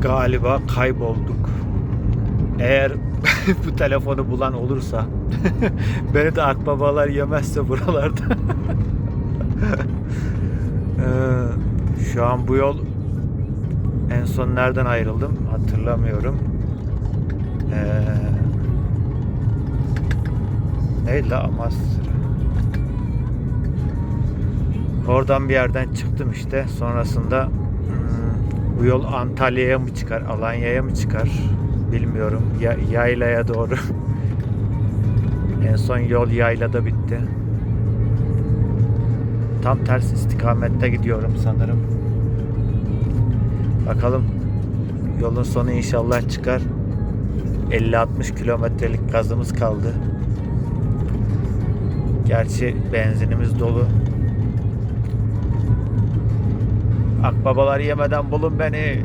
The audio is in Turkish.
Galiba kaybolduk. Eğer bu telefonu bulan olursa beni de akbabalar yemezse buralarda. Ee, Şu an bu yol en son nereden ayrıldım hatırlamıyorum. Ee, neydi la Amasra? Oradan bir yerden çıktım işte. Sonrasında bu yol Antalya'ya mı çıkar, Alanya'ya mı çıkar bilmiyorum. Ya, yaylaya doğru. en son yol yaylada bitti. Tam ters istikamette gidiyorum sanırım. Bakalım yolun sonu inşallah çıkar. 50-60 kilometrelik gazımız kaldı. Gerçi benzinimiz dolu. Akbabalar yemeden bulun beni.